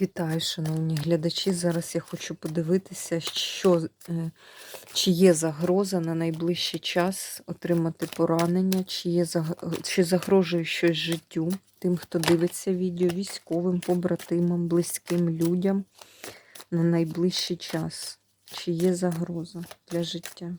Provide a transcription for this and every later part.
Вітаю, шановні глядачі. Зараз я хочу подивитися, що, е, чи є загроза на найближчий час отримати поранення, чи, є, чи загрожує щось життю тим, хто дивиться відео, військовим, побратимам, близьким людям на найближчий час. Чи є загроза для життя?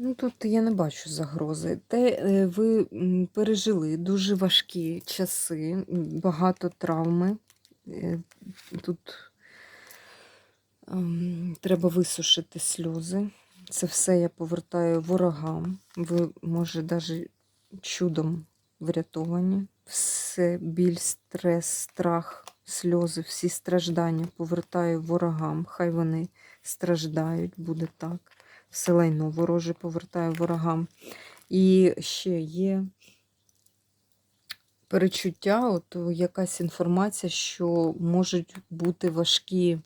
Ну, тут я не бачу загрози. Те е, ви пережили дуже важкі часи, багато травми. Е, Тут ем, треба висушити сльози. Це все я повертаю ворогам. Ви, може, навіть чудом врятовані. Все біль, стрес, страх, сльози, всі страждання повертаю ворогам. Хай вони страждають, буде так все лайно вороже повертаю ворогам. І ще є перечуття, от якась інформація, що можуть бути важкі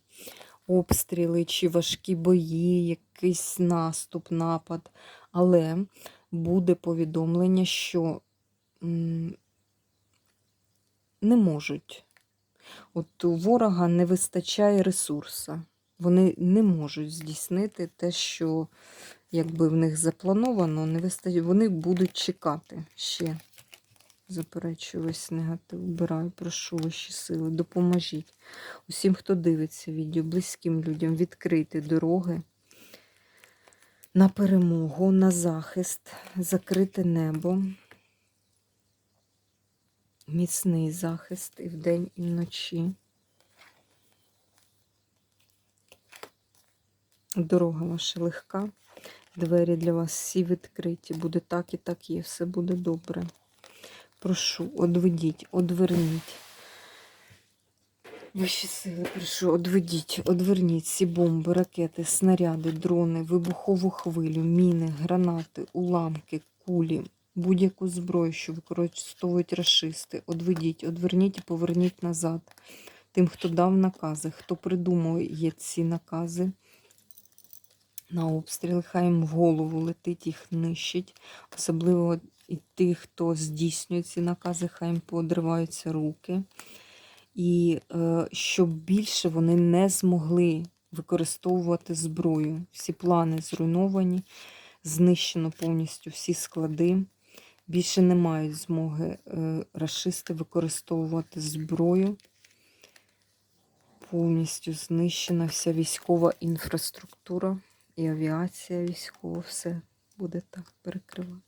обстріли чи важкі бої, якийсь наступ, напад. Але буде повідомлення, що не можуть. От у ворога не вистачає ресурсу. Вони не можуть здійснити те, що якби в них заплановано, не вистачає. Вони будуть чекати ще. Заперечую весь негатив. Убираю, прошу вищі сили, допоможіть. Усім, хто дивиться відео, близьким людям відкрити дороги на перемогу, на захист, закрите небо, міцний захист і вдень, і вночі. Дорога ваша легка, двері для вас всі відкриті. Буде так і так є, все буде добре. Прошу, одведіть, одверніть. Вищі сили, прошу, одведіть, одверніть всі бомби, ракети, снаряди, дрони, вибухову хвилю, міни, гранати, уламки, кулі, будь-яку зброю, що використовують расисти. Одведіть, одверніть і поверніть назад. Тим, хто дав накази, хто придумує ці накази на обстріли, хай їм в голову летить, їх нищить. Особливо і тих, хто здійснює ці накази, хай їм подриваються руки. І е, щоб більше вони не змогли використовувати зброю. Всі плани зруйновані, знищено повністю всі склади. Більше не мають змоги е, расисти використовувати зброю. Повністю знищена вся військова інфраструктура і авіація військова, все буде так перекривати.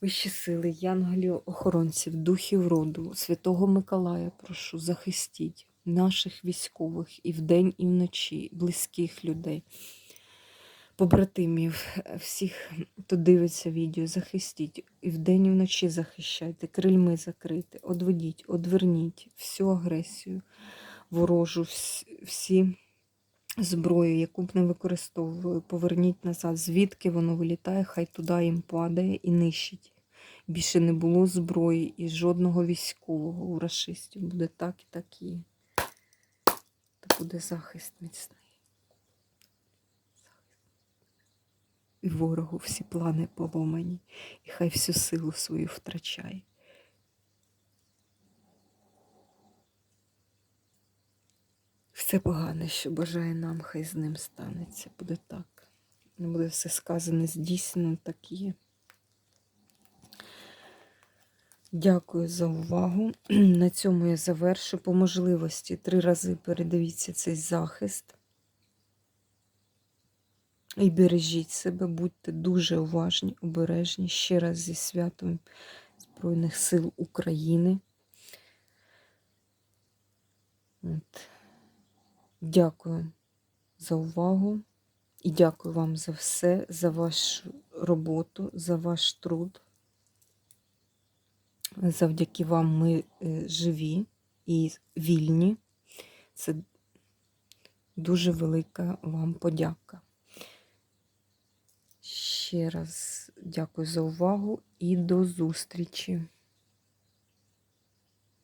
Вищі сили, янголів, охоронців, духів роду, Святого Миколая, прошу, захистіть наших військових і вдень, і вночі, близьких людей, побратимів, всіх, хто дивиться відео, захистіть. І вдень, і вночі захищайте, крильми закрити, одведіть, одверніть всю агресію ворожу, всі зброї, яку б не використовували, поверніть назад. Звідки воно вилітає, хай туди їм падає і нищить. Більше не було зброї і жодного військового у расистів. Буде так і так і. Та буде захист міцний. І ворогу всі плани поломані, і хай всю силу свою втрачає. Все погане, що бажає нам, хай з ним станеться. Буде так. Не буде все сказане, здійснено, так є. Дякую за увагу. На цьому я завершу. По можливості три рази передивіться цей захист. І бережіть себе, будьте дуже уважні, обережні. Ще раз зі святом Збройних сил України. От. Дякую за увагу і дякую вам за все, за вашу роботу, за ваш труд. Завдяки вам ми е, живі і вільні. Це дуже велика вам подяка. Ще ще раз дякую за увагу і до зустрічі!